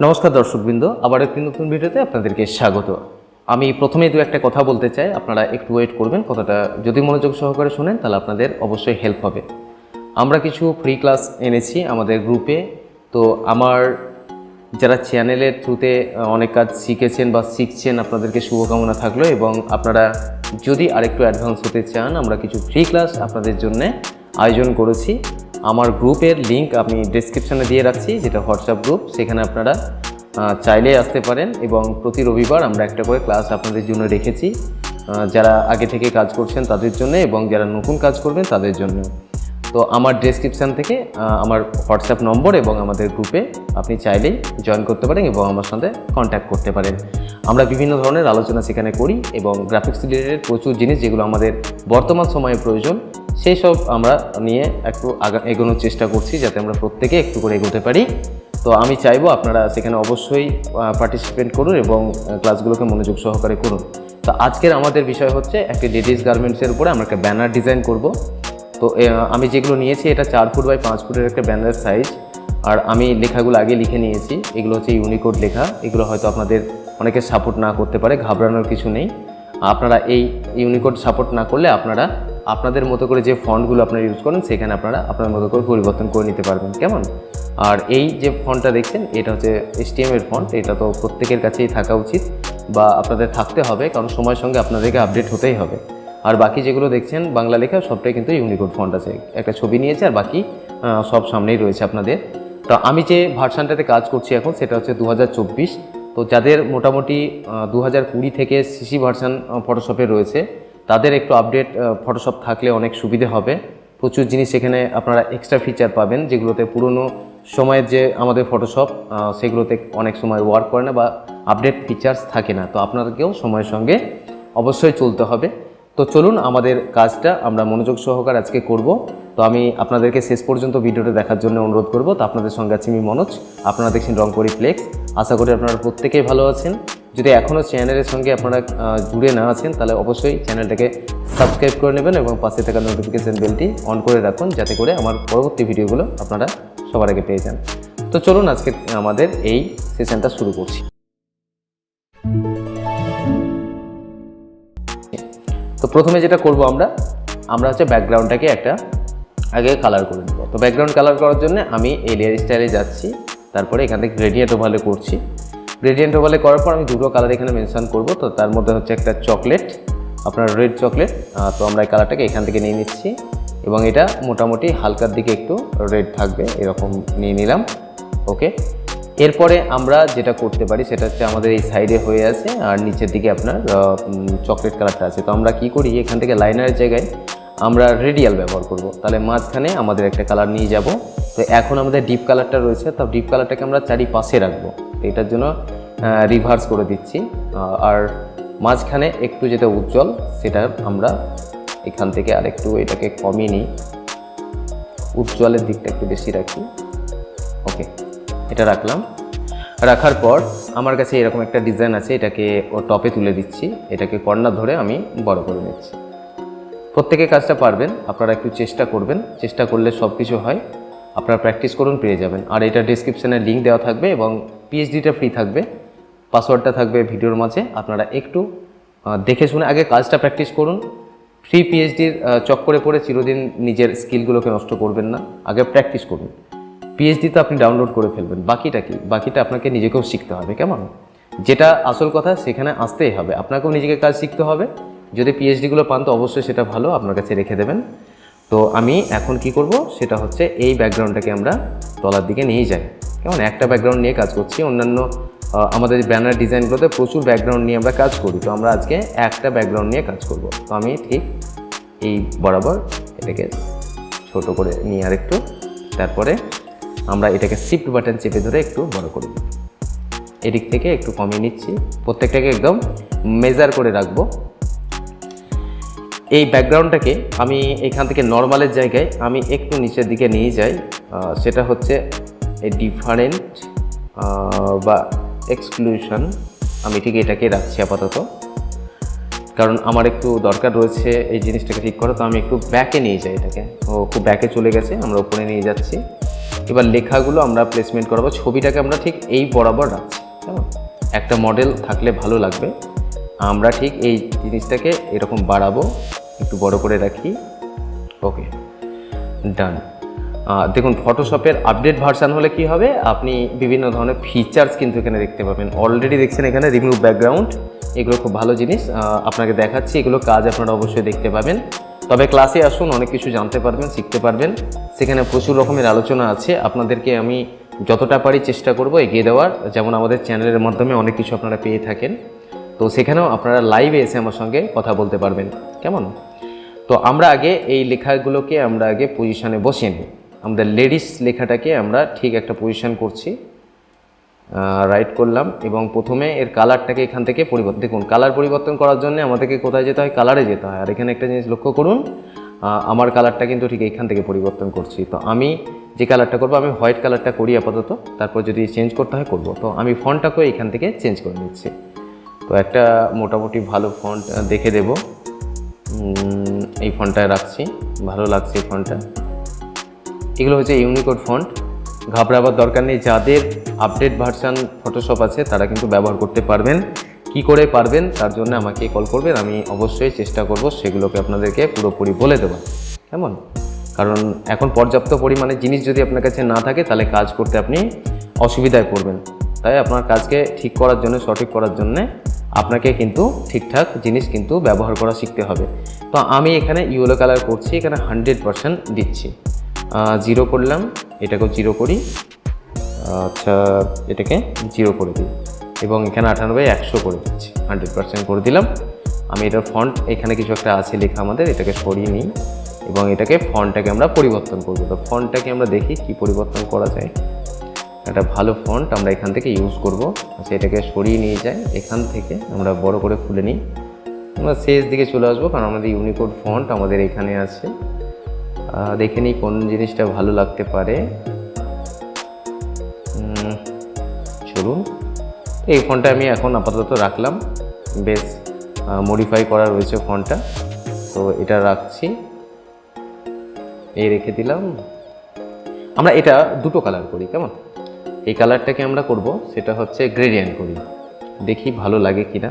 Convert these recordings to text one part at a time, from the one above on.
নমস্কার দর্শকবৃন্দ, আবার একটি নতুন ভিডিওতে আপনাদেরকে স্বাগত। আমি প্রথমেই দু একটা কথা বলতে চাই, আপনারা একটু ওয়েট করবেন, কথাটা যদি মনোযোগ সহকারে শোনেন, তাহলে আপনাদের অবশ্যই হেল্প হবে। আমরা কিছু ফ্রি ক্লাস এনেছি আমাদের গ্রুপে তো আমার যারা চ্যানেলের থ্রুতে অনেক কাজ শিখেছেন বা শিখছেন, আপনাদেরকে শুভকামনা থাকল এবং আপনারা যদি আরেকটু অ্যাডভান্স হতে চান, আমরা কিছু ফ্রি ক্লাস আপনাদের জন্য আয়োজন করেছি। আমার গ্রুপের লিঙ্ক আমি ডিসক্রিপশানে দিয়ে রাখছি, যেটা হোয়াটসঅ্যাপ গ্রুপ সেখানে আপনারা চাইলে আসতে পারেন এবং প্রতি রবিবার আমরা একটা করে ক্লাস আপনাদের জন্য রেখেছি। যারা আগে থেকে কাজ করছেন তাদের জন্য এবং যারা নতুন কাজ করবেন তাদের জন্য। তো আমার ডেসক্রিপশান থেকে আমার হোয়াটসঅ্যাপ নম্বর এবং আমাদের গ্রুপে আপনি চাইলেই জয়েন করতে পারেন এবং আমার সাথে কন্ট্যাক্ট করতে পারেন। আমরা বিভিন্ন ধরনের আলোচনা সেখানে করি এবং গ্রাফিক্স রিলেটেড প্রচুর জিনিস যেগুলো আমাদের বর্তমান সময়ে প্রয়োজন সেই সব আমরা নিয়ে একটু আগা, এগোনোর চেষ্টা করছি যাতে আমরা প্রত্যেকে একটু করে এগোতে পারি। তো আমি চাইব আপনারা সেখানে অবশ্যই পার্টিসিপেট করুন এবং ক্লাসগুলোকে মনোযোগ সহকারে করুন। তো আজকের আমাদের বিষয় হচ্ছে একটি লেডিস গার্মেন্টসের উপরে আমরা একটা ব্যানার ডিজাইন করব। তো আমি যেগুলো নিয়েছি, এটা চার ফুট বাই পাঁচ ফুটের একটা ব্যানার সাইজ আর আমি লেখাগুলো আগে লিখে নিয়েছি। এগুলো হচ্ছে ইউনিকোড লেখা। এগুলো হয়তো আপনাদের অনেকে সাপোর্ট না করতে পারে, ঘাবড়ানোর কিছু নেই। আপনারা এই ইউনিকোড সাপোর্ট না করলে আপনারা আপনাদের মতো করে যে ফন্টগুলো আপনারা ইউজ করেন, সেখানে আপনারা আপনার মতো করে পরিবর্তন করে নিতে পারবেন। কেমন? আর এই যে ফন্টটা দেখছেন, এটা হচ্ছে এর ফন্ট এটা তো প্রত্যেকের কাছেই থাকা উচিত বা আপনাদের থাকতে হবে, কারণ সময়ের সঙ্গে আপনাদেরকে আপডেট হতেই হবে। আর বাকি যেগুলো দেখছেন, বাংলা লেখা, সবটাই কিন্তু ইউনিকোড ফন্ট আছে। একটা ছবি নিয়েছে আর বাকি সব সামনেই রয়েছে আপনাদের। তো আমি যে ভার্সানটাতে কাজ করছি এখন, সেটা হচ্ছে দু হাজার চব্বিশ। তো যাদের মোটামুটি দু হাজার কুড়ি থেকে সিসি ভার্সান ফটোশপে রয়েছে, তাদের একটু আপডেট ফটোশপ থাকলে অনেক সুবিধে হবে। প্রচুর জিনিস এখানে আপনারা এক্সট্রা ফিচার পাবেন, যেগুলোতে পুরনো সময়ের যে আমাদের ফটোশপ সেগুলোতে অনেক সময় ওয়ার্ক করে না বা আপডেট ফিচার্স থাকে না। তো আপনাদেরকেও সময়ের সঙ্গে অবশ্যই চলতে হবে। তো চলুন আমাদের কাজটা, আমরা মনোযোগ সহকার আজকে করব। তো আমি আপনাদেরকে শেষ পর্যন্ত ভিডিওটা দেখার জন্য অনুরোধ করব। তো আপনাদের সঙ্গে আছি আমি মনোজ। আপনারা দেখছেন রংপুরি ফ্লেক্স আশা করি আপনারা প্রত্যেকেই ভালো আছেন। যদি এখনও চ্যানেলের সঙ্গে আপনারা জুড়ে না আছেন, তাহলে অবশ্যই চ্যানেলটাকে সাবস্ক্রাইব করে নেবেন এবং পাশে থাকা নোটিফিকেশান বেলটি অন করে রাখুন, যাতে করে আমার পরবর্তী ভিডিওগুলো আপনারা সবার আগে পেয়ে যান। তো চলুন আজকে আমাদের এই সেশনটা শুরু করছি। তো প্রথমে যেটা করব আমরা আমরা হচ্ছে ব্যাকগ্রাউন্ডটাকে একটা আগে কালার করে নেব। তো ব্যাকগ্রাউন্ড কালার করার জন্য আমি এই লেয়ার স্টাইলে যাচ্ছি, তারপরে এখান থেকে গ্রেডিয়েন্ট ওভালে করছি। গ্রেডিয়েন্ট ওভালে করার পর আমি দুটো কালার এখানে মেনশন করব, তো তার মধ্যে হচ্ছে একটা চকলেট আপনার রেড চকলেট তো আমরা এই কালারটাকে এখান থেকে নিয়ে নিচ্ছি। এবং এটা মোটামুটি হালকার দিকে একটু রেড থাকবে, এরকম নিয়ে নিলাম ওকে এরপরে আমরা যেটা করতে পারি, সেটা হচ্ছে আমাদের এই সাইডে হয়ে আছে, আর নিচের দিকে আপনার চকলেট কালারটা আছে। তো আমরা কি করি, এখান থেকে লাইনারের জায়গায় আমরা রেডিয়াল ব্যবহার করব। তাহলে মাঝখানে আমাদের একটা কালার নিয়ে যাব। তো এখন আমাদের ডিপ কালারটা রয়েছে, তো ডিপ কালারটাকে আমরা চারিপাশে রাখব। তো এটার জন্য রিভার্স করে দিচ্ছি। আর মাঝখানে একটু যেটা উজ্জ্বল, সেটা আমরা এখান থেকে আরেকটু এটাকে কমিয়ে নিই। উজ্জ্বলের দিকটা একটু বেশি রাখি। এটা রাখলাম। রাখার পর আমার কাছে এরকম একটা ডিজাইন আছে, এটাকে ও টপে তুলে দিচ্ছি। এটাকে কর্নার ধরে আমি বড় করে নিচ্ছি। প্রত্যেকে কাজটা পারবেন, আপনারা একটু চেষ্টা করবেন। চেষ্টা করলে সব কিছু হয়। আপনারা প্র্যাকটিস করুন, পেয়ে যাবেন। আর এটা ডিসক্রিপশানে লিঙ্ক দেওয়া থাকবে এবং পিএইচডিটা ফ্রি থাকবে। পাসওয়ার্ডটা থাকবে ভিডিওর মাঝে। আপনারা একটু দেখে শুনে আগে কাজটা প্র্যাকটিস করুন। ফ্রি পিএইচডির চক্করে পড়ে চিরদিন নিজের স্কিলগুলোকে নষ্ট করবেন না। আগে প্র্যাকটিস করুন। পিএইচডি তো আপনি ডাউনলোড করে ফেলবেন। বাকিটা কি? বাকিটা আপনাকে নিজেকেও শিখতে হবে, কেমন? যেটা আসল কথা, সেখানে আসতেই হবে। আপনাকেও নিজেকে কাজ শিখতে হবে। যদি পিএইচডিগুলো পান, তো অবশ্যই সেটা ভালো, আপনার কাছে রেখে দেবেন। তো আমি এখন কি করব? সেটা হচ্ছে এই ব্যাকগ্রাউন্ডটাকে আমরা তলার দিকে নিয়ে যাই। কেমন? একটা ব্যাকগ্রাউন্ড নিয়ে কাজ করছি। অন্যান্য আমাদের ব্যানার ডিজাইনগুলোতে প্রচুর ব্যাকগ্রাউন্ড নিয়ে আমরা কাজ করি। তো আমরা আজকে একটা ব্যাকগ্রাউন্ড নিয়ে কাজ করব। তো আমি ঠিক এই বরাবর এটাকে ছোট করে নিয়ে আরেকটু। তারপরে আমরা এটাকে শিফট বাটন চেপে ধরে একটু বড় করে। এদিক থেকে একটু কমিয়ে নিচ্ছি। প্রত্যেকটাকে একদম মেজার করে রাখব। এই ব্যাকগ্রাউন্ডটাকে আমি এখান থেকে নর্মালের জায়গায় আমি একটু নিচের দিকে নিয়ে যাই। সেটা হচ্ছে ডিফারেন্ট বা এক্সক্লুশন আমি ঠিক এটাকে রাখছি আপাতত। কারণ আমার একটু দরকার রয়েছে এই জিনিসটাকে ঠিক করা তো আমি একটু ব্যাকে নিয়ে যাই এটাকে। ও খুব ব্যাকে চলে গেছে, আমরা উপরে নিয়ে যাচ্ছি। এবার লেখাগুলো আমরা প্লেসমেন্ট করাবো। ছবিটাকে আমরা ঠিক এই বরাবর রাখছি, কেমন? একটা মডেল থাকলে ভালো লাগবে। আমরা ঠিক এই জিনিসটাকে এরকম বাড়াবো, একটু বড় করে রাখি। ওকে ডান দেখুন ফটোশপের আপডেট ভার্সান হলে কি হবে? আপনি বিভিন্ন ধরনের ফিচার্স কিন্তু এখানে দেখতে পাবেন। অলরেডি দেখছেন এখানে রিমুভ ব্যাকগ্রাউন্ড এগুলো খুব ভালো জিনিস। আপনাকে দেখাচ্ছি, এগুলো কাজ আপনারা অবশ্যই দেখতে পাবেন। তবে ক্লাসে আসুন, অনেক কিছু জানতে পারবেন, শিখতে পারবেন। সেখানে প্রচুর রকমের আলোচনা আছে। আপনাদেরকে আমি যতটা পারি চেষ্টা করব এগিয়ে দেওয়ার। যেমন আমাদের চ্যানেলের মাধ্যমে অনেক কিছু আপনারা পেয়ে থাকেন। তো সেখানেও আপনারা লাইভে এসে আমার সঙ্গে কথা বলতে পারবেন। কেমন? তো আমরা আগে এই লেখাগুলোকে আমরা আগে পজিশনে বসিয়ে নিই। আমাদের লেডিস লেখাটাকে আমরা ঠিক একটা পজিশন করছি। রাইট করলাম এবং প্রথমে এর কালারটাকে এখান থেকে পরিবর্তন দেখুন কালার পরিবর্তন করার জন্য আমাদেরকে কোথায় যেতে হয়? কালারে যেতে হয়। আর এখানে একটা জিনিস লক্ষ্য করুন আমার কালারটা কিন্তু ঠিক এইখান থেকে পরিবর্তন করছি। তো আমি যে কালারটা করব, আমি হোয়াইট কালারটা করি আপাতত। তারপর যদি চেঞ্জ করতে হয়, করব। তো আমি ফন্টটাকেও এখান থেকে চেঞ্জ করে নিচ্ছি। তো একটা মোটামুটি ভালো ফন্ট দেখে দেব। এই ফন্টটায় রাখছি। ভালো লাগছে এই ফন্টটা এগুলো হচ্ছে ইউনিকোড ফন্ট ঘাবড়াবার দরকার নেই। যাদের আপডেট ভার্সান ফটোশপ আছে, তারা কিন্তু ব্যবহার করতে পারবেন। কি করে পারবেন, তার জন্য আমাকে কল করবেন, আমি অবশ্যই চেষ্টা করব সেগুলোকে আপনাদেরকে পুরোপুরি বলে দেবো কেমন? কারণ এখন পর্যাপ্ত পরিমাণে জিনিস যদি আপনার কাছে না থাকে, তাহলে কাজ করতে আপনি অসুবিধায় পড়বেন। তাই আপনার কাজকে ঠিক করার জন্য, সঠিক করার জন্য আপনাকে কিন্তু ঠিকঠাক জিনিস কিন্তু ব্যবহার করা শিখতে হবে। তো আমি এখানে ইয়েলো কালার করছি, এখানে হান্ড্রেড পারসেন্ট দিচ্ছি। জিরো করলাম, এটাকেও জিরো করি। আচ্ছা এটাকে জিরো করে দিই। এবং এখানে আটানব্বই, একশো করে দিচ্ছি। হান্ড্রেড পার্সেন্ট করে দিলাম। আমি এটার ফন্ট এখানে কিছু একটা আছে লেখা আমাদের, এটাকে সরিয়ে নিই। এবং এটাকে ফন্টটাকে আমরা পরিবর্তন করব। তো ফন্টটাকে আমরা দেখি কি পরিবর্তন করা যায়। একটা ভালো ফন্ট আমরা এখান থেকে ইউজ করব। আচ্ছা এটাকে সরিয়ে নিয়ে যাই। এখান থেকে আমরা বড় করে খুলে নিই। আমরা শেষ দিকে চলে আসব, কারণ আমাদের ইউনিকোড ফন্ট আমাদের এখানে আছে। দেখে নিই কোন জিনিসটা ভালো লাগতে পারে। চলুন এই ফোনটা আমি এখন আপাতত রাখলাম। বেশ মডিফাই করা রয়েছে ফোনটা। তো এটা রাখছি। এই রেখে দিলাম। আমরা এটা দুটো কালার করি, কেমন? এই কালারটাকে আমরা করব, সেটা হচ্ছে গ্রেডিয়েন্ট করি। দেখি ভালো লাগে কিনা।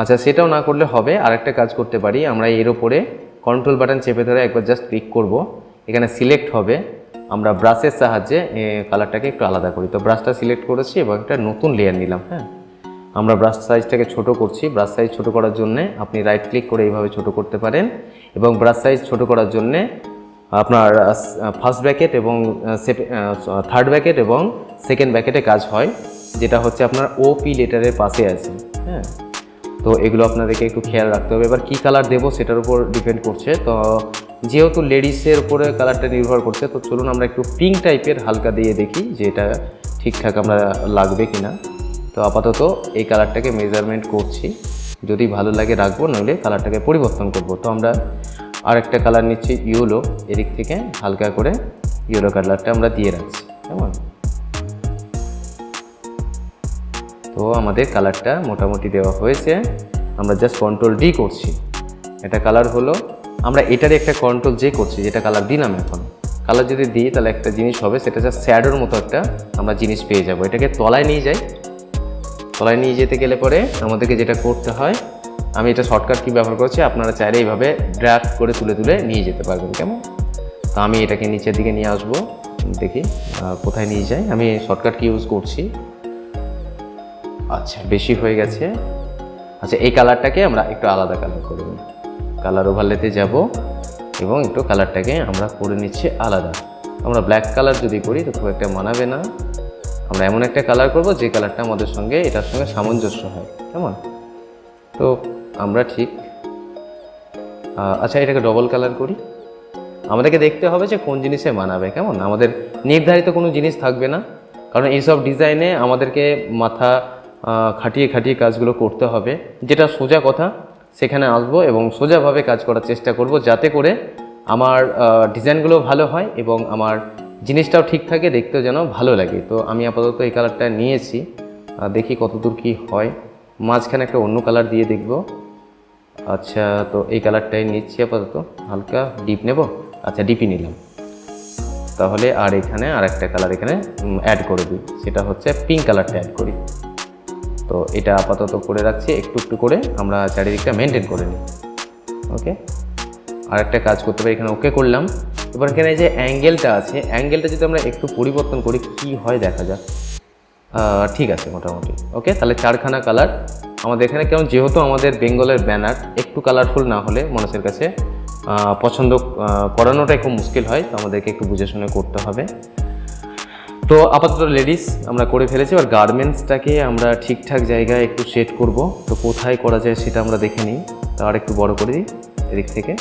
আচ্ছা সেটাও না করলে হবে। আর একটা কাজ করতে পারি। আমরা এর ওপরে কন্ট্রোল বাটন চেপে ধরে একবার জাস্ট ক্লিক করব। এখানে সিলেক্ট হবে। আমরা ব্রাশের সাহায্যে কালারটাকে একটু আলাদা করি। তো ব্রাশটা সিলেক্ট করেছি এবং একটা নতুন লেয়ার নিলাম হ্যাঁ? আমরা ব্রাশ সাইজটাকে ছোট করছি। ব্রাশ সাইজ ছোট করার জন্য আপনি রাইট ক্লিক করে এইভাবে ছোট করতে পারেন এবং ব্রাশ সাইজ ছোট করার জন্য আপনার ফার্স্ট ব্র্যাকেট এবং থার্ড ব্র্যাকেট এবং সেকেন্ড ব্যাকেটে কাজ হয়, যেটা হচ্ছে আপনার ও পি লেটারের পাশে আছে হ্যাঁ? তো এগুলো আপনাদেরকে একটু খেয়াল রাখতে হবে। এবার কী কালার দেবো সেটার উপর ডিপেন্ড করছে। তো যেহেতু লেডিসের উপরে কালারটা নির্ভর করছে, তো চলুন আমরা একটু পিঙ্ক টাইপের হালকা দিয়ে দেখি যে এটা ঠিকঠাক আমরা লাগবে কি না তো আপাতত এই কালারটাকে মেজারমেন্ট করছি। যদি ভালো লাগে রাখব নইলে কালারটাকে পরিবর্তন করব। তো আমরা আরেকটা কালার নিচ্ছি ইয়েলো এদিক থেকে হালকা করে ইয়েলো কালারটা আমরা দিয়ে রাখছি। কেমন? তো আমাদের কালারটা মোটামুটি দেওয়া হয়েছে। আমরা জাস্ট কন্ট্রোল ডি করছি। এটা কালার হলো, আমরা এটারই একটা কন্ট্রোল জে করছি, যেটা কালার দিলাম এখন। কালার যদি দিই, তাহলে একটা জিনিস হবে, সেটা জাস্ট স্যাডোর মতো একটা আমরা জিনিস পেয়ে যাব। এটাকে তলায় নিয়ে যাই। তলায় নিয়ে যেতে গেলে পরে আমাদেরকে যেটা করতে হয়, আমি এটা শর্টকাট কি ব্যবহার করছি, আপনারা চাইলে এইভাবে ড্র্যাগ করে তুলে তুলে নিয়ে যেতে পারবেন, কেমন? তো আমি এটাকে নিচের দিকে নিয়ে আসব, দেখি কোথায় নিয়ে যাই। আমি শর্টকাট কি ইউজ করছি আচ্ছা। বেশি হয়ে গেছে। আচ্ছা এই কালারটাকে আমরা একটু আলাদা কালার করে নিই। কালার ওভারলেতে যাব এবং একটু কালারটাকে আমরা করে নিচ্ছি আলাদা। আমরা ব্ল্যাক কালার যদি করি তো খুব একটা মানাবে না। আমরা এমন একটা কালার করব যে কালারটা আমাদের সঙ্গে, এটার সঙ্গে সামঞ্জস্য হয়। কেমন? তো আমরা ঠিক আচ্ছা এটাকে ডবল কালার করি। আমাদেরকে দেখতে হবে যে কোন জিনিসে মানাবে, কেমন? আমাদের নির্ধারিত কোনো জিনিস থাকবে না। কারণ এইসব ডিজাইনে আমাদেরকে মাথা খাটিয়ে খাটিয়ে কাজগুলো করতে হবে। যেটা সোজা কথা, সেখানে আসব এবং সোজাভাবে কাজ করার চেষ্টা করব যাতে করে আমার ডিজাইনগুলো ভালো হয় এবং আমার জিনিসটাও ঠিক থাকে, দেখতেও যেন ভালো লাগে। তো আমি আপাতত এই কালারটা নিয়েছি। দেখি কতদূর কি হয়। মাঝখানে একটা অন্য কালার দিয়ে দেখব। আচ্ছা তো এই কালারটাই নিচ্ছি আপাতত। হালকা ডিপ নেব। আচ্ছা ডিপই নিলাম। তাহলে আর এখানে আর একটা কালার এখানে অ্যাড করে দিই। সেটা হচ্ছে পিঙ্ক কালারটা অ্যাড করি। তো এটা আপাতত করে রাখছি, একটু একটু করে আমরা চারিদিকটা মেনটেন করে নিই। ওকে আর একটা কাজ করতে পারি, এখানে ওকে করলাম। এবার এখানে যে অ্যাঙ্গেলটা আছে অ্যাঙ্গেলটা যদি আমরা একটু পরিবর্তন করি, কি হয় দেখা যাক। ঠিক আছে মোটামুটি। ওকে তাহলে চারখানা কালার আমাদের এখানে কেমন, যেহেতু আমাদের বেঙ্গলের ব্যানার একটু কালারফুল না হলে মানুষের কাছে পছন্দ করানোটা খুব মুশকিল হয়, তো আমাদেরকে একটু বুঝে শুনে করতে হবে। তো আপাতত লেডিস আমরা করে ফেলেছি, এবার গার্মেন্টসটাকে আমরা ঠিকঠাক জায়গায় একটু সেট করব। তো কোথায় করা যায় সেটা আমরা দেখে নিই। তো আর একটু বড় করে দিই, এদিক থেকে।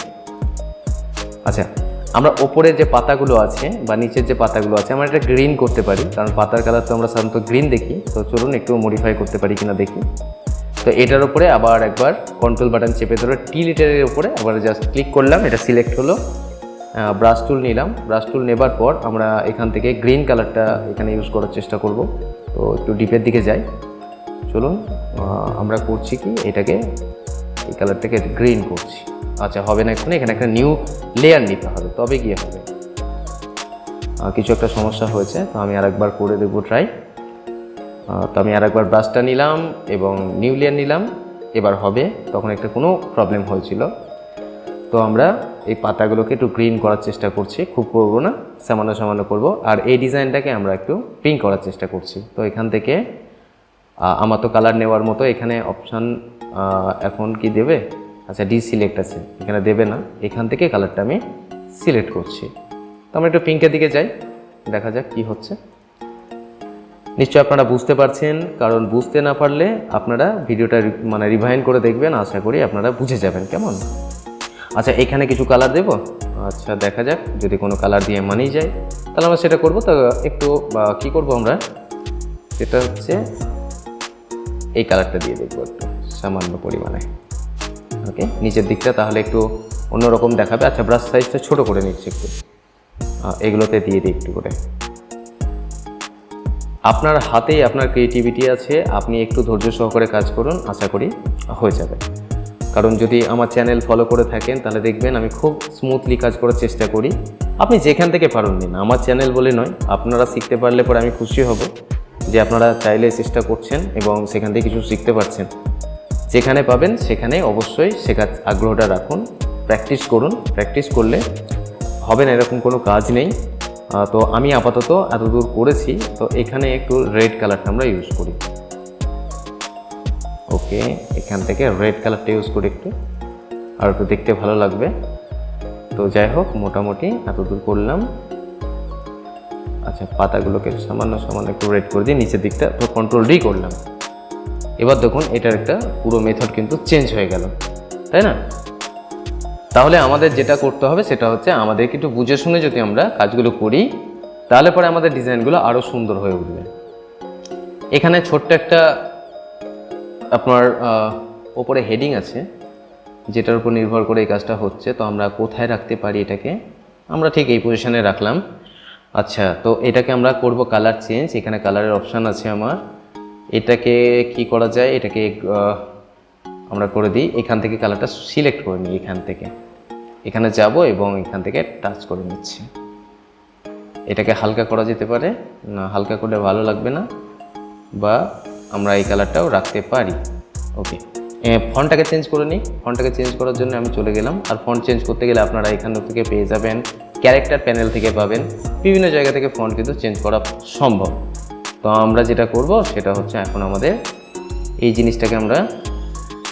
আচ্ছা আমরা ওপরে যে পাতাগুলো আছে বা নিচের যে পাতাগুলো আছে, আমরা এটা গ্রিন করতে পারি, কারণ পাতার কালার তো আমরা সাধারণত গ্রিন দেখি। তো চলুন একটু মডিফাই করতে পারি কিনা দেখি। তো এটার উপরে আবার একবার কন্ট্রোল বাটন চেপে ধরে টি লিটারের উপরে আবার জাস্ট ক্লিক করলাম, এটা সিলেক্ট হলো। ব্রাশ টুল নিলাম। ব্রাশ টুল নেবার পর আমরা এখান থেকে গ্রিন কালারটা এখানে ইউজ করার চেষ্টা করব। তো একটু ডিপের দিকে যাই। চলুন আমরা করছি কি? এটাকে, এই কালারটাকে গ্রিন করছি। আচ্ছা হবে না এখানে এখানে একটা নিউ লেয়ার নিতে হবে। তবে গিয়ে হবে। কিছু একটা সমস্যা হয়েছে, তো আমি আরেকবার করে দেবো ট্রাই তো আমি আরেকবার ব্রাশটা নিলাম এবং নিউ লেয়ার নিলাম। এবার হবে, তখন একটা কোনো প্রবলেম হয়েছিল। তো আমরা এই পাতাগুলোকে একটু গ্রিন করার চেষ্টা করছি। খুব করব না, সামান্য সামান্য করব। আর এই ডিজাইনটাকে আমরা একটু পিঙ্ক করার চেষ্টা করছি। তো এখান থেকে আমার তো কালার নেওয়ার মতো এখানে অপশান এখন কি দেবে? আচ্ছা ডি সিলেক্ট আছে, এখানে দেবে না। এখান থেকে কালারটা আমি সিলেক্ট করছি। তো আমরা একটু পিঙ্কের দিকে যাই, দেখা যাক কি হচ্ছে। নিশ্চয় আপনারা বুঝতে পারছেন, কারণ বুঝতে না পারলে আপনারা ভিডিওটা মানে রিভাইন করে দেখবেন। আশা করি আপনারা বুঝে যাবেন, কেমন? আচ্ছা এখানে কিছু কালার দেব? আচ্ছা দেখা যাক, যদি কোনো কালার দিয়ে মানেই যায়। তাহলে আমরা সেটা করব। তো একটু কি করব আমরা? সেটা হচ্ছে, এই কালারটা দিয়ে দেখব একটু, সামান্য পরিমাণে। ওকে নিচের দিকটা তাহলে একটু অন্যরকম দেখাবে। আচ্ছা ব্রাশ সাইজটা ছোট করে নিচ্ছি একটু। এগুলোতে দিয়ে দিই একটু করে। আপনার হাতেই আপনার ক্রিয়েটিভিটি আছে। আপনি একটু ধৈর্য সহকারে কাজ করুন, আশা করি হয়ে যাবে। কারণ যদি আমার চ্যানেল ফলো করে থাকেন, তাহলে দেখবেন আমি খুব স্মুথলি কাজ করার চেষ্টা করি। আপনি যেখান থেকে পারুন না আমার চ্যানেল বলে নয়, আপনারা শিখতে পারলে পরে আমি খুশি হব যে আপনারা চাইলে চেষ্টা করছেন এবং সেখান থেকে কিছু শিখতে পারছেন। যেখানে পাবেন, সেখানে অবশ্যই শেখার আগ্রহটা রাখুন প্র্যাকটিস করুন। প্র্যাকটিস করলে হবে না, এরকম কোনো কাজ নেই। তো আমি আপাতত এতদূর করেছি। তো এখানে একটু রেড কালারটা আমরা ইউজ করি। ওকে, এখান থেকে রেড কালারটা ইউজ করি একটু। আর একটু দেখতে ভালো লাগবে। তো যাই হোক, মোটামুটি এতদূর করলাম। আচ্ছা পাতাগুলোকে সামান্য সামান্য একটু রেড করে দিয়ে নিচের দিকটা কন্ট্রোল ডি করলাম। এবার দেখুন, এটার একটা পুরো মেথড কিন্তু চেঞ্জ হয়ে গেল। তাই না? তাহলে আমাদের যেটা করতে হবে সেটা হচ্ছে আমাদেরকে একটু বুঝে শুনে যদি আমরা কাজগুলো করি, তাহলে পরে আমাদের ডিজাইনগুলো আরও সুন্দর হয়ে উঠবে। এখানে ছোট্ট একটা আপনার ওপরে হেডিং আছে, যেটার উপর নির্ভর করে এই কাজটা হচ্ছে, তো আমরা কোথায় রাখতে পারি এটাকে? আমরা ঠিক এই পজিশানে রাখলাম। আচ্ছা তো এটাকে আমরা করব কালার চেঞ্জ এখানে কালারের অপশান আছে আমার। এটাকে কি করা যায়? এটাকে আমরা করে দিই। এখান থেকে কালারটা সিলেক্ট করে নিই এখান থেকে। এখানে যাব এবং এখান থেকে টাচ করে নিচ্ছি। এটাকে হালকা করা যেতে পারে, না হালকা করলে ভালো লাগবে না, বা আমরা এই কালারটাও রাখতে পারি। ওকে ফন্টটাকে চেঞ্জ করে নিই। ফন্টটাকে চেঞ্জ করার জন্য আমি চলে গেলাম। আর ফন্ট চেঞ্জ করতে গেলে আপনারা এখান থেকে পেয়ে যাবেন ক্যারেক্টার প্যানেল থেকে পাবেন। বিভিন্ন জায়গা থেকে ফন্ট কিন্তু চেঞ্জ করা সম্ভব। তো আমরা যেটা করব, সেটা হচ্ছে এখন আমাদের এই জিনিসটাকে আমরা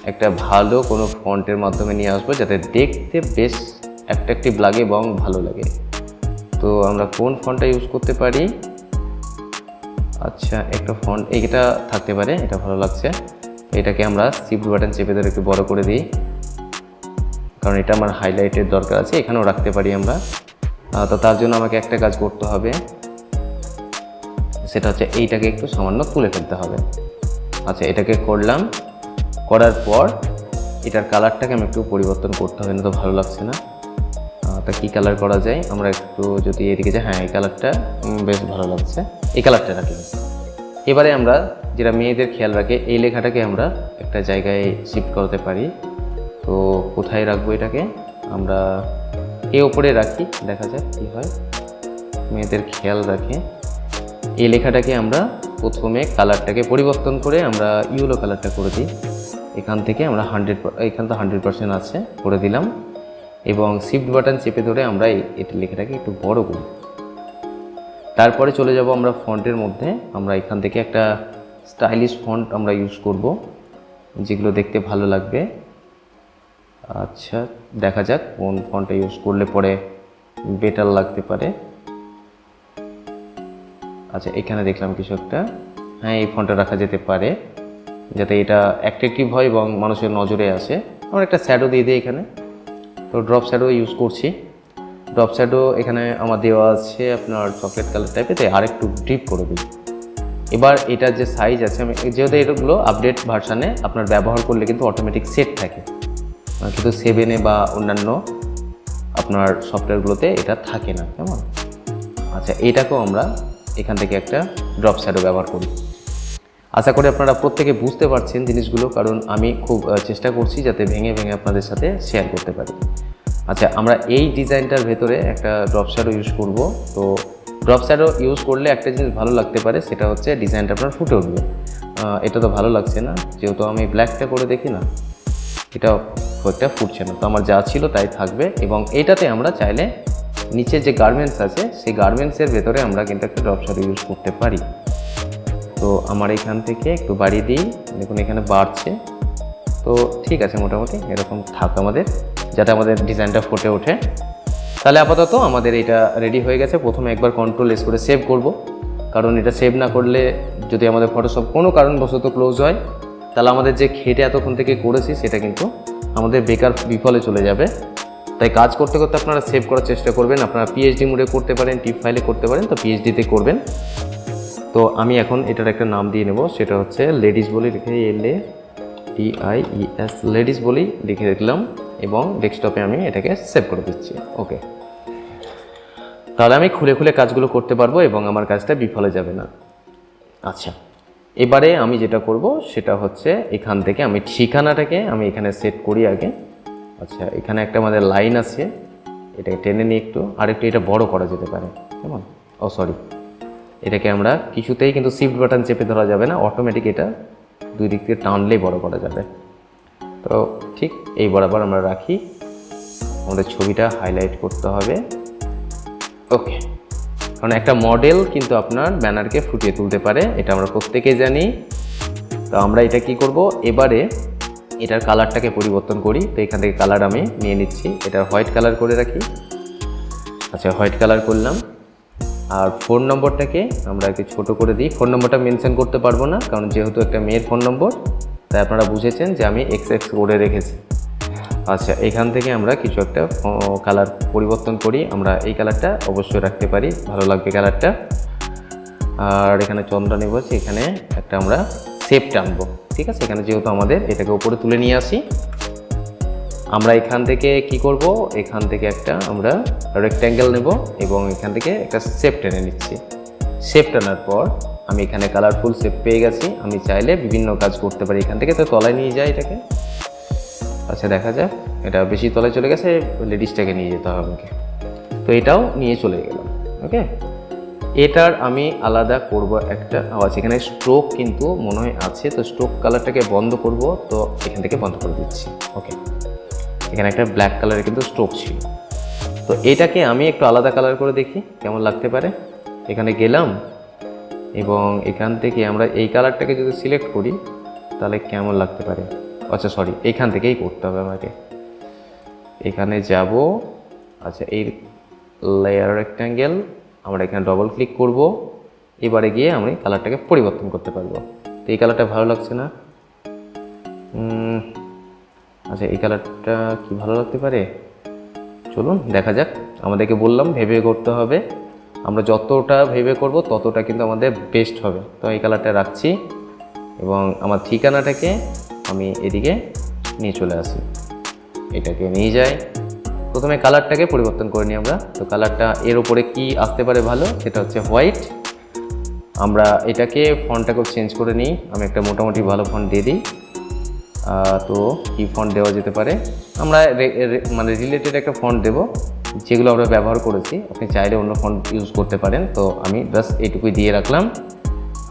একটা ভালো কোনো ফন্টের মাধ্যমে নিয়ে আসব, যাতে দেখতে বেশ অ্যাট্রাকটিভ লাগে এবং ভালো লাগে। তো আমরা কোন ফন্টটা ইউজ করতে পারি? আচ্ছা একটা ফন্ট এইটা থাকতে পারে, এটা ভালো লাগছে। এটাকে আমরা শিফট বাটন চেপে ধরে একটু বড় করে দিই। কারণ এটা আমার হাইলাইটের দরকার আছে, এখানেও রাখতে পারি আমরা। তো তার জন্য আমাকে একটা কাজ করতে হবে। সেটা হচ্ছে এইটাকে একটু সামান্য তুলে ফেলতে হবে। আচ্ছা এটাকে করলাম। করার পর এটার কালারটাকে আমি একটু পরিবর্তন করতে হবে, না তো ভালো লাগছে না। তা কী কালার করা যায়? আমরা একটু যদি এদিকে যাই হ্যাঁ এই কালারটা বেশ ভালো লাগছে। এই কালারটা রাখি এবারে আমরা যেটা মেয়েদের খেয়াল রাখে, এই লেখাটাকে আমরা একটা জায়গায় শিফট করতে পারি। তো কোথায় রাখব এটাকে? আমরা এ ওপরে রাখি, দেখা যাক কী হয়। মেয়েদের খেয়াল রাখে। এই লেখাটাকে আমরা প্রথমে কালারটাকে পরিবর্তন করে আমরা ইউলো কালারটা করে দিই। এখান থেকে আমরা হান্ড্রেড এখান তো হান্ড্রেড পার্সেন্ট আছে, করে দিলাম। এবং শিফট বাটন চেপে ধরে আমরা এই লেখাটাকে একটু বড় করি। তারপরে চলে যাব আমরা ফন্টের মধ্যে। আমরা এখান থেকে একটা স্টাইলিশ ফন্ট আমরা ইউজ করব, যেগুলো দেখতে ভালো লাগবে। আচ্ছা দেখা যাক কোন ফন্টটা ইউজ করলে পরে বেটার লাগতে পারে। আচ্ছা এখানে দেখলাম কিছু একটা। হ্যাঁ এই ফোনটা রাখা যেতে পারে, যাতে এটা অ্যাট্রাকটিভ হয় এবং মানুষের নজরে আসে। আমরা একটা শ্যাডো দিয়ে দিই এখানে। তো ড্রপ শ্যাডো ইউজ করছি। ড্রপ শ্যাডো এখানে আমার দেওয়া আছে আপনার চকলেট কালার টাইপের তাই আরেকটু ডিপ করে দিই এবার এটার যে সাইজ আছে, আমি যেহেতু এগুলো আপডেট ভার্সানে আপনার ব্যবহার করলে কিন্তু অটোমেটিক সেট থাকে। কিন্তু সেভেনে বা অন্যান্য আপনার সফটওয়্যারগুলোতে এটা থাকে না, কেমন? আচ্ছা এটাকেও আমরা এখান থেকে একটা ড্রপ শ্যাডো ব্যবহার করি। আশা করি আপনারা প্রত্যেকে বুঝতে পারছেন জিনিসগুলো, কারণ আমি খুব চেষ্টা করছি যাতে ভেঙে ভেঙে আপনাদের সাথে শেয়ার করতে পারি। আচ্ছা আমরা এই ডিজাইনটার ভেতরে একটা ড্রপ শ্যাডো ইউজ করব। তো ড্রপ শ্যাডো ইউজ করলে একটা জিনিস ভালো লাগতে পারে, সেটা হচ্ছে ডিজাইনটা আপনার ফুটে উঠবে। এটা তো ভালো লাগছে না, যেহেতু আমি ব্ল্যাকটা করে দেখি না এটা খুব একটা ফুটছে না। তো আমার যা ছিল তাই থাকবে এবং এটাতে আমরা চাইলে নিচে যে গার্মেন্টস আছে, সেই গার্মেন্টসের ভেতরে আমরা কিন্তু একটা ড্রপ শ্যাডো ইউজ করতে পারি। তো আমার এখান থেকে একটু বাড়িয়ে দিই, দেখুন এখানে বাড়ছে। তো ঠিক আছে, মোটামুটি এরকম থাক আমাদের। যাতে আমাদের ডিজাইনটা ফুটে ওঠে। তাহলে আপাতত আমাদের এটা রেডি হয়ে গেছে। প্রথমে একবার কন্ট্রোল এস করে সেভ করব। কারণ এটা সেভ না করলে যদি আমাদের ফটোশপ কোনো কারণবশত ক্লোজ হয়, তাহলে আমাদের যে খেটে এতক্ষণ থেকে করেছি, সেটা কিন্তু আমাদের বেকার বিফলে চলে যাবে। তাই কাজ করতে করতে আপনারা সেভ করার চেষ্টা করবেন। আপনারা পিএইচডি মোডে করতে পারেন টিপ ফাইলে করতে পারেন, তো পিএইচডিতে করবেন। তো আমি এখন এটার একটা নাম দিয়ে নেব। সেটা হচ্ছে লেডিস বলে লিখে L T I E S ladies বলি লিখে দিলাম এবং ডেস্কটপে আমি এটাকে সেভ করে দিচ্ছি। ওকে তাহলে আমি খুলে খুলে কাজগুলো করতে পারব এবং আমার কাজটা বিফলে যাবে না। আচ্ছা এবারে আমি যেটা করব সেটা হচ্ছে এখান থেকে আমি ঠিকানাটাকে আমি এখানে সেট করি আগে। আচ্ছা এখানে একটা আমাদের লাইন আছে। এটাকে টেনে নিই একটু। আর একটু এটা বড় করা যেতে পারে। কেমন? ও সরি এটাকে আমরা কিছুতেই কিন্তু শিফট বাটন চেপে ধরা যাবে না। অটোমেটিক এটা দুই দিক থেকে টানলেই বড় করা যাবে। তো ঠিক এই বরাবর আমরা রাখি। আমাদের ছবিটা হাইলাইট করতে হবে। ওকে কারণ একটা মডেল কিন্তু আপনার ব্যানারকে ফুটিয়ে তুলতে পারে, এটা আমরা প্রত্যেকেই জানি। তো আমরা এটা কি করব? এবারে এটার কালারটাকে পরিবর্তন করি। তো এখান থেকে কালার আমি নিয়ে নিচ্ছি। এটা হোয়াইট কালার করে রাখি। আচ্ছা হোয়াইট কালার করলাম। আর ফোন নম্বরটাকে আমরা একটু ছোট করে দিই। ফোন নম্বরটা মেনশন করতে পারব না, কারণ যেহেতু একটা মেয়ের ফোন নম্বর, তাই আপনারা বুঝেছেন যে আমি এক্স এক্স করে রেখেছি। আচ্ছা এখান থেকে আমরা কিছু একটা কালার পরিবর্তন করি। আমরা এই কালারটা অবশ্যই রাখতে পারি, ভালো লাগবে কালারটা। আর এখানে চন্দ্রা নেব এখানে একটা আমরা সেপ টানবো ঠিক আছে? এখানে যেহেতু আমাদের এটাকে উপরে তুলে নিয়ে আসি। আমরা এখান থেকে কি করব? এখান থেকে একটা আমরা রেক্ট্যাঙ্গেল নেব এবং এখান থেকে একটা শেপ টেনে নিচ্ছি। শেপ টানার পর আমি এখানে কালারফুল শেপ পেয়ে গেছি। আমি চাইলে বিভিন্ন কাজ করতে পারি এখান থেকে। তো তলায় নিয়ে যাই এটাকে। আচ্ছা দেখা যাক। এটা বেশি তলায় চলে গেছে লেডিসটাকে নিয়ে যেতে হবে আমাকে। তো এটাও নিয়ে চলে গেলাম, ওকে? এটার আমি আলাদা করব একটা আওয়াজ। এখানে স্ট্রোক কিন্তু মনে হয় আছে। তো স্ট্রোক কালারটাকে বন্ধ করব। তো এখান থেকে বন্ধ করে দিচ্ছি, ওকে? এখানে একটা ব্ল্যাক কালারের কিন্তু স্ট্রোক ছিল। তো এটাকে আমি একটু আলাদা কালার করে দেখি, কেমন লাগতে পারে। এখানে গেলাম, এবং এখান থেকে আমরা এই কালারটাকে যদি সিলেক্ট করি, তাহলে কেমন লাগতে পারে? আচ্ছা সরি এইখান থেকেই করতে হবে আমাকে। এখানে যাব আচ্ছা এই লেয়ার রেক্ট্যাঙ্গেল আমরা এখানে ডবল ক্লিক করব। এবারে গিয়ে আমি কালারটাকে পরিবর্তন করতে পারব। তো এই কালারটা ভালো লাগছে না? আচ্ছা এই কালারটা কি ভালো লাগতে পারে? চলুন, দেখা যাক। আমাদেরকে বললাম, ভেবে করতে হবে। আমরা যতটা ভেবে করব, ততটা কিন্তু আমাদের বেস্ট হবে। তো এই কালারটা রাখছি এবং আমার ঠিকানাটাকে আমি এদিকে নিয়ে চলে আসি। এটাকে নিয়ে যাই। প্রথমে কালারটাকে পরিবর্তন করে নিই আমরা। তো কালারটা এর উপরে কি আসতে পারে ভালো, সেটা হচ্ছে হোয়াইট আমরা এটাকে ফন্টটাকেও চেঞ্জ করে নিই। আমি একটা মোটামুটি ভালো ফন্ট দিয়ে দিই। তো কি ফন্ট দেওয়া যেতে পারে? আমরা মানে রিলেটেড একটা ফন্ট দেব, যেগুলো আমরা ব্যবহার করেছি। আপনি চাইলে অন্য ফন্ট ইউজ করতে পারেন। তো আমি জাস্ট এইটুকুই দিয়ে রাখলাম।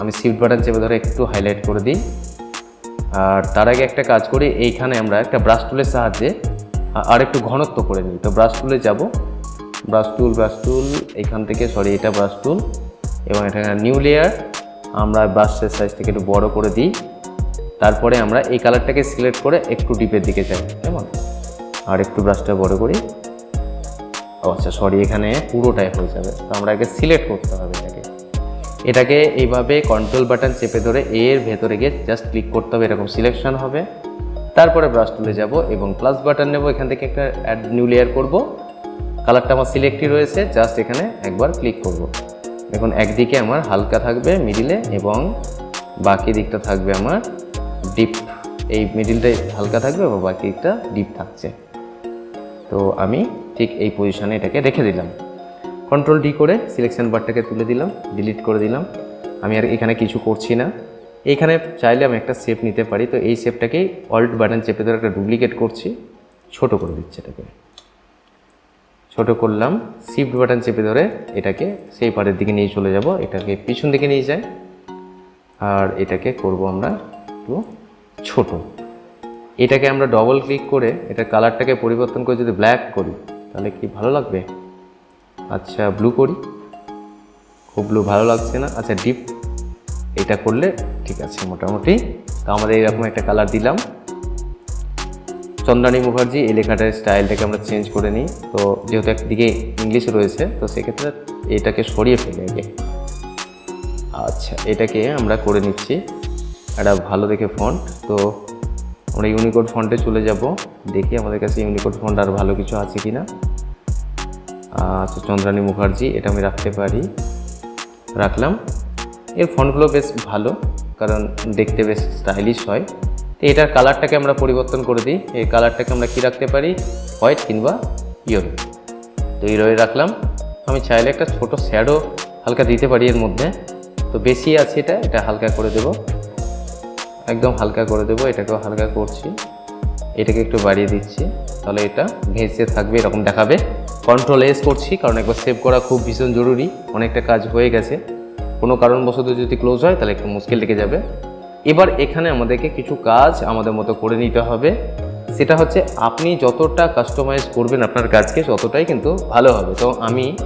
আমি শিফট বাটন চেপে ধরে একটু হাইলাইট করে দিই। আর তার আগে একটা কাজ করি, এইখানে আমরা একটা ব্রাশ টুলের সাহায্যে আর একটু ঘনত্ব করে নিই। তো ব্রাশ টুলে যাব। ব্রাশ টুল ব্রাশ টুল এইখান থেকে সরি এটা ব্রাশ টুল এবং এটা নিউ লেয়ার আমরা ব্রাশের সাইজটাকে একটু বড় করে দিই। তারপরে আমরা এই কালারটাকে সিলেক্ট করে একটু ডিপের দিকে যাই, কেমন? আর একটু ব্রাশটা বড় করি। আচ্ছা সরি এখানে পুরোটাই হয়ে যাবে। তো আমরা আগে সিলেক্ট করতে হবে এটাকে। এটাকে এইভাবে কন্ট্রোল বাটন চেপে ধরে এর ভেতরে গিয়ে জাস্ট ক্লিক করতে হবে, এরকম সিলেকশন হবে। তারপরে ব্রাশ তুলে যাব এবং প্লাস বাটন নেব, এখান থেকে একটা অ্যাড নিউ লেয়ার করব। কালারটা আমার সিলেক্টই রয়েছে জাস্ট এখানে একবার ক্লিক করব। দেখুন, একদিকে আমার হালকা থাকবে মিডিলে এবং বাকি দিকটা থাকবে আমার ডিপ এই মিডিলটাই হালকা থাকবে বা বাকি দিকটা ডিপ থাকছে। তো আমি ঠিক এই পজিশনে এটাকে রেখে দিলাম। কন্ট্রোল ডি করে সিলেকশন বারটাকে তুলে দিলাম ডিলিট করে দিলাম। আমি আর এখানে কিছু করছি না। এইখানে চাইলে আমি একটা শেপ নিতে পারি। তো এই শেপটাকেই অল্ট বাটন চেপে ধরে একটা ডুপ্লিকেট করছি। ছোট করে দিচ্ছে এটাকে। ছোট করলাম শিফট বাটন চেপে ধরে এটাকে সেই পাড়ের দিকে নিয়ে চলে যাব। এটাকে পিছন দিকে নিয়ে যাই। আর এটাকে করব আমরা একটু ছোট। এটাকে আমরা ডবল ক্লিক করে এটা কালারটাকে পরিবর্তন করে যদি ব্ল্যাক করি, তাহলে কি ভালো লাগবে? আচ্ছা ব্লু করি। খুব ব্লু ভালো লাগছে না। আচ্ছা ডিপ এটা করলে ঠিক আছে মোটামুটি। তো আমাদের এরকম একটা কালার দিলাম। চন্দ্রানী মুখার্জি, এই লেখাটার স্টাইলটাকে আমরা চেঞ্জ করে নিই। তো যেহেতু একদিকে ইংলিশ রয়েছে, তো সেক্ষেত্রে এটাকে সরিয়ে ফেলে আগে। আচ্ছা এটাকে আমরা করে নিচ্ছি। একটা ভালো দেখে ফন্ট তো আমরা ইউনিকোড ফন্টে চলে যাব, দেখি আমাদের কাছে ইউনিকোড ফন্ট আর ভালো কিছু আছে কি না আচ্ছা চন্দ্রানী মুখার্জি, এটা আমি রাখতে পারি। রাখলাম। এর ফন্টগুলো বেশ ভালো, কারণ দেখতে বেশ স্টাইলিশ হয়। তো এটার কালারটাকে আমরা পরিবর্তন করে দিই। এই কালারটাকে আমরা কি রাখতে পারি? হোয়াইট কিংবা ইয়েলো তো ইয়েলোয় রাখলাম। আমি চাইলে একটা ছোট শ্যাডো হালকা দিতে পারি এর মধ্যে। তো বেশি আছে এটা এটা হালকা করে দেব। একদম হালকা করে দেব, এটাকেও হালকা করছি। এটাকে একটু বাড়িয়ে দিচ্ছি, তাহলে এটা ভেসে থাকবে, এরকম দেখাবে। কন্ট্রোল এস করছি, কারণ একবার সেভ করা খুব ভীষণ জরুরি, অনেকটা কাজ হয়ে গেছে। কোনো কারণবশত যদি ক্লোজ হয়, তাহলে একটু মুশকিল লেগে যাবে। এবার এখানে আমাদেরকে কিছু কাজ আমাদের মতো করে নিতে হবে। সেটা হচ্ছে, আপনি যতটা কাস্টমাইজ করবেন আপনার কাজকে, ততটাই কিন্তু ভালো হবে। তো আমি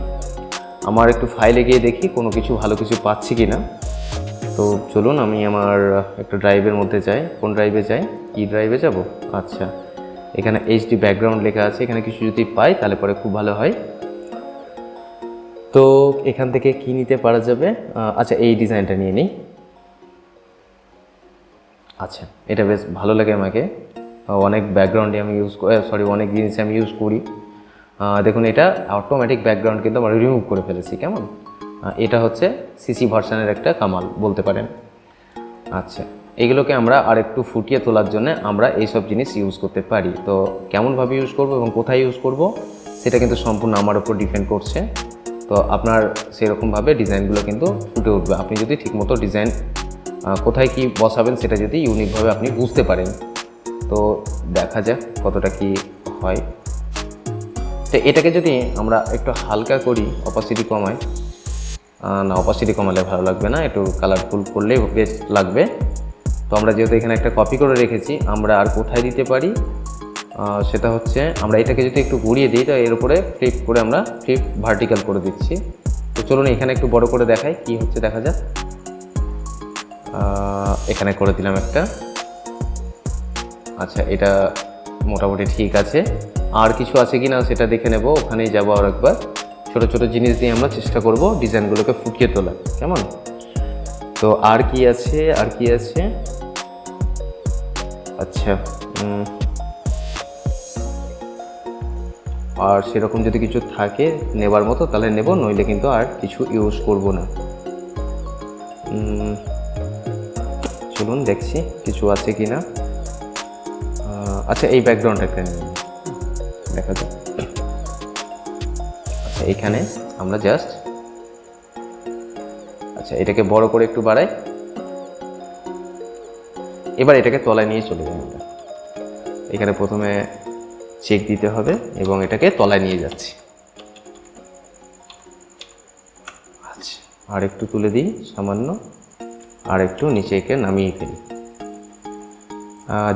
আমার একটু ফাইলে গিয়ে দেখি, কোনো কিছু ভালো কিছু পাচ্ছি কি না তো চলুন আমি আমার একটা ড্রাইভের মধ্যে যাই। কোন ড্রাইভে যাই? ই ড্রাইভে যাব? আচ্ছা এখানে এইচডি ব্যাকগ্রাউন্ড লেখা আছে। এখানে কিছু যদি পাই, তাহলে পরে খুব ভালো হয়। তো এখান থেকে কি নিতে পারা যাবে? আচ্ছা এই ডিজাইনটা নিয়ে নিই। আচ্ছা এটা বেশ ভালো লাগে আমাকে। অনেক ব্যাকগ্রাউন্ডে আমি ইউজ সরি অনেক জিনিসে আমি ইউজ করি। দেখুন, এটা অটোমেটিক ব্যাকগ্রাউন্ড কিন্তু আমরা রিমুভ করে ফেলেছি, কেমন? এটা হচ্ছে সিসি ভার্সানের একটা কামাল বলতে পারেন। আচ্ছা এগুলোকে আমরা আর একটু ফুটিয়ে তোলার জন্য আমরা এইসব জিনিস ইউজ করতে পারি। তো কেমনভাবে ইউজ করব এবং কোথায় ইউজ করব সেটা কিন্তু সম্পূর্ণ আমার উপর ডিপেন্ড করছে। তো আপনার সেরকমভাবে ডিজাইনগুলো কিন্তু ফুটে উঠবে। আপনি যদি ঠিকমতো ডিজাইন কোথায় কি বসাবেন সেটা যদি ইউনিকভাবে আপনি বুঝতে পারেন। তো দেখা যাক কতটা কি হয়। তো এটাকে যদি আমরা একটু হালকা করি অপাসিটি আহ, না অপাসিটি কমালে ভালো লাগবে না, একটু কালারফুল করলেই বেশ লাগবে। তো আমরা যেহেতু এখানে একটা কপি করে রেখেছি, আমরা আর কোথায় দিতে পারি? সেটা হচ্ছে, আমরা এটাকে যদি একটু ঘুরিয়ে দিই, তো এর উপরে ফ্লিপ করে আমরা ফ্লিপ ভার্টিক্যাল করে দিচ্ছি। তো চলুন এখানে একটু বড় করে দেখাই, কি হচ্ছে দেখা যাক। এখানে করে দিলাম একটা। আচ্ছা এটা মোটামুটি ঠিক আছে। আর কিছু আছে কি না সেটা দেখে নেব, ওখানেই যাব আর একবার ছোট ছোট জিনিস দিয়ে আমরা চেষ্টা করব ডিজাইনগুলোকে ফুটিয়ে তোলা কেমন? তো আর কি আছে? আর কি আছে? আচ্ছা আর সেরকম যদি কিছু থাকে নেবার মতো, তাহলে নেব, নইলে কিন্তু আর কিছু ইউজ করব না। চলুন দেখছি কিছু আছে কি না আচ্ছা এই ব্যাকগ্রাউন্ড একটা দেখা যাক। এইখানে আমরা জাস্ট আচ্ছা এটাকে বড় করে একটু বাড়াই। এবার এটাকে তলায় নিয়ে চলে যাই আমরা। এখানে প্রথমে চেক দিতে হবে এবং এটাকে তলায় নিয়ে যাচ্ছি। আচ্ছা আর একটু তুলে দিই, সামান্য। আর একটু নিচে একে নামিয়ে ফেলি।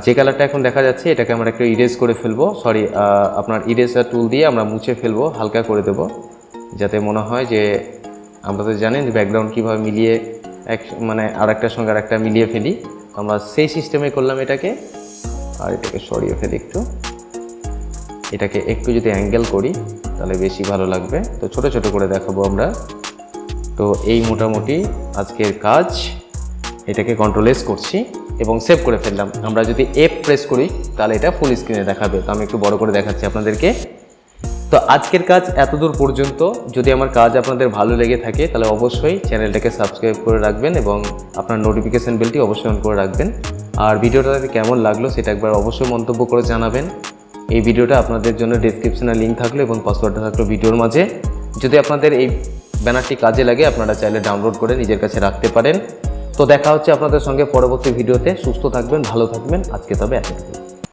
যে কালারটা এখন দেখা যাচ্ছে, এটাকে আমরা একটু ইরেজ করে ফেলব। সরি আপনার ইরেজার টুল দিয়ে আমরা মুছে ফেলব, হালকা করে দেব, যাতে মনে হয় যে আমরা তো জানেন যে ব্যাকগ্রাউন্ড কীভাবে মিলিয়ে এক মানে আর একটার সঙ্গে আর একটা মিলিয়ে ফেলি। আমরা সেই সিস্টেমে করলাম এটাকে। আর এটাকে সরিয়ে ফেলি একটু। এটাকে একটু যদি অ্যাঙ্গেল করি, তাহলে বেশি ভালো লাগবে। তো ছোট ছোট করে দেখাবো আমরা। তো এই মোটামুটি আজকের কাজ। এটাকে কন্ট্রোল এস করছি। এবং সেভ করে ফেললাম। আমরা যদি এফ প্রেস করি, তাহলে এটা ফুল স্ক্রিনে দেখাবে। তো আমি একটু বড় করে দেখাচ্ছি আপনাদেরকে। তো আজকের কাজ এতদূর পর্যন্ত। যদি আমার কাজ আপনাদের ভালো লেগে থাকে, তাহলে অবশ্যই চ্যানেলটাকে সাবস্ক্রাইব করে রাখবেন এবং আপনার নোটিফিকেশান বেলটি অবশ্যই অন করে রাখবেন। আর ভিডিওটা কেমন লাগল, সেটা একবার অবশ্যই মন্তব্য করে জানাবেন। এই ভিডিওটা আপনাদের জন্য ডিসক্রিপশনে লিঙ্ক থাকল এবং পাসওয়ার্ডটা থাকল ভিডিওর মাঝে। যদি আপনাদের এই ব্যানারটি কাজে লাগে, আপনারা চাইলে ডাউনলোড করে নিজের কাছে রাখতে পারেন। তো দেখা হচ্ছে আপনাদের সঙ্গে পরবর্তী ভিডিওতে। সুস্থ থাকবেন ভালো থাকবেন। আজকে তবে এতটুকু